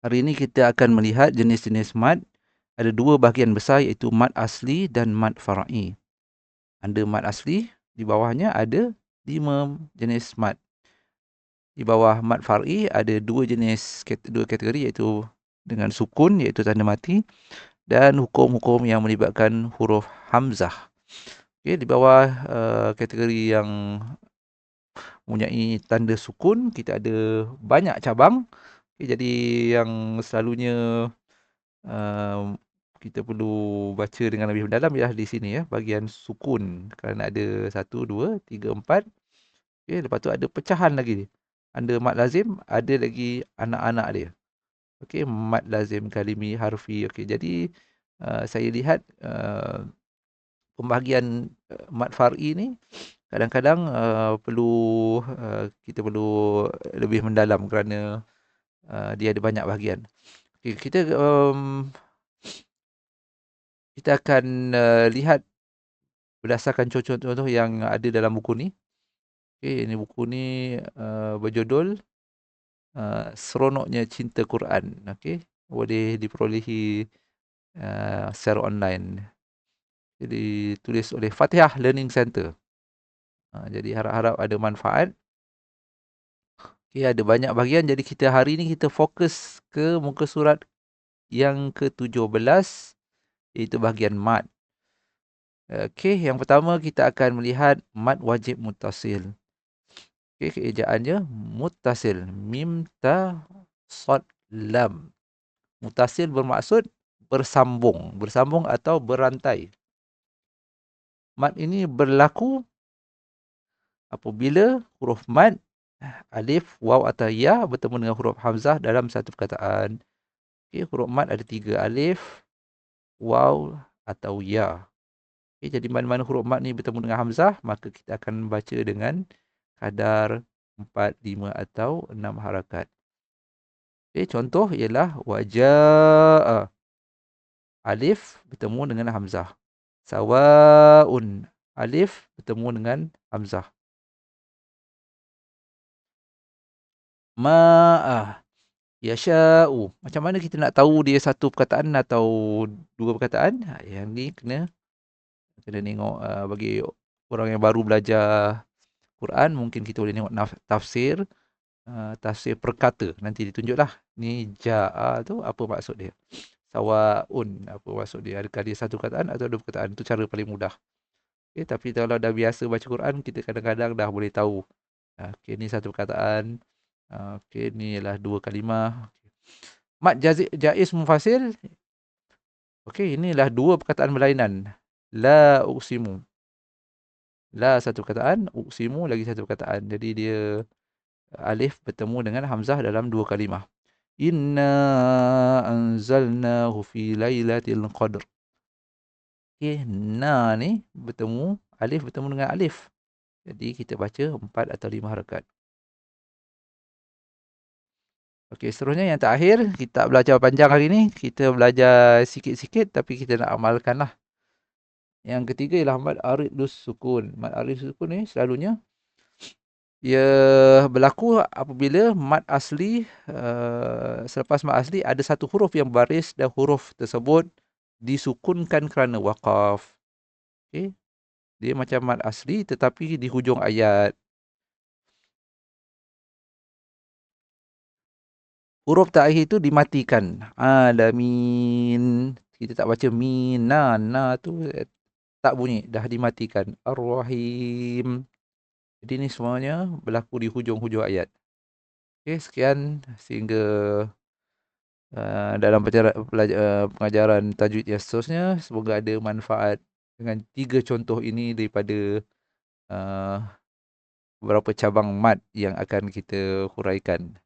Hari ini kita akan melihat jenis-jenis mad. Ada dua bahagian besar iaitu mad asli dan mad far'i. Ada mad asli, di bawahnya ada lima jenis mad. Di bawah mad far'i ada dua jenis dua kategori iaitu dengan sukun iaitu tanda mati dan hukum-hukum yang melibatkan huruf hamzah. Okay, di bawah uh, kategori yang mempunyai tanda sukun kita ada banyak cabang Okay, jadi yang selalunya uh, kita perlu baca dengan lebih mendalam ialah di sini ya, bahagian sukun. Kerana ada satu, dua, tiga, empat. Okay, lepas tu ada pecahan lagi. Ada mat lazim, ada lagi anak-anak dia. Okay, mat lazim, kalimi, harfi. Okay, jadi uh, saya lihat uh, pembahagian uh, mat far'i ni kadang-kadang uh, perlu uh, kita perlu lebih mendalam kerana uh, dia ada banyak bahagian. Okay, kita um, kita akan uh, lihat berdasarkan contoh-contoh yang ada dalam buku ni. Okay, ini buku ni uh, berjudul uh, Seronoknya Cinta Quran. Okay, boleh diperolehi uh, secara online. Jadi tulis oleh Fatihah Learning Center. Uh, jadi harap-harap ada manfaat. Okay, ada banyak bahagian. Jadi kita hari ni kita fokus ke muka surat yang ke-17 iaitu bahagian mat. Okay, yang pertama kita akan melihat mat wajib mutasil. Okay, keejaannya mutasil. Mim, ta, sod, lam. Mutasil bermaksud bersambung. Bersambung atau berantai. Mat ini berlaku apabila huruf mat alif, waw atau ya bertemu dengan huruf hamzah dalam satu perkataan. Okay, huruf mat ada tiga. Alif, waw atau ya. Okay, jadi mana-mana huruf mat ni bertemu dengan hamzah, maka kita akan baca dengan kadar empat, lima atau enam harakat. Okay, contoh ialah wajah alif bertemu dengan hamzah. Sawaun alif bertemu dengan hamzah. Ma'ah. Yasha'u. Macam mana kita nak tahu dia satu perkataan atau dua perkataan? Ha, yang ni kena kena tengok uh, bagi orang yang baru belajar Quran mungkin kita boleh tengok tafsir uh, tafsir perkata. Nanti ditunjuklah. Ni ja'a tu apa maksud dia? Sawaun apa maksud dia? Adakah dia satu perkataan atau dua perkataan? Itu cara paling mudah. Okay, tapi kalau dah biasa baca Quran kita kadang-kadang dah boleh tahu. Okay, ni satu perkataan Okey, ni ialah dua kalimah. Mat jazi, jaiz mufasil. Okey, inilah dua perkataan berlainan. La uksimu. La satu perkataan, uksimu lagi satu perkataan. Jadi dia alif bertemu dengan hamzah dalam dua kalimah. Inna anzalnahu fi lailatul qadr. Okey, na ni bertemu alif bertemu dengan alif. Jadi kita baca empat atau lima harakat. Okey, seterusnya yang terakhir, kita belajar panjang hari ni. Kita belajar sikit-sikit tapi kita nak amalkan lah. Yang ketiga ialah Mad Aridus Sukun. Mad Aridus Sukun ni selalunya ia berlaku apabila mad asli, uh, selepas mad asli ada satu huruf yang baris dan huruf tersebut disukunkan kerana waqaf. Okey. Dia macam mad asli tetapi di hujung ayat. Huruf terakhir itu dimatikan. Alamin. Kita tak baca min, na, tu eh, tak bunyi. Dah dimatikan. Ar-Rahim. Jadi ni semuanya berlaku di hujung-hujung ayat. Okay, sekian sehingga uh, dalam uh, pengajaran tajwid yang seterusnya. Semoga ada manfaat dengan tiga contoh ini daripada uh, beberapa cabang mat yang akan kita huraikan.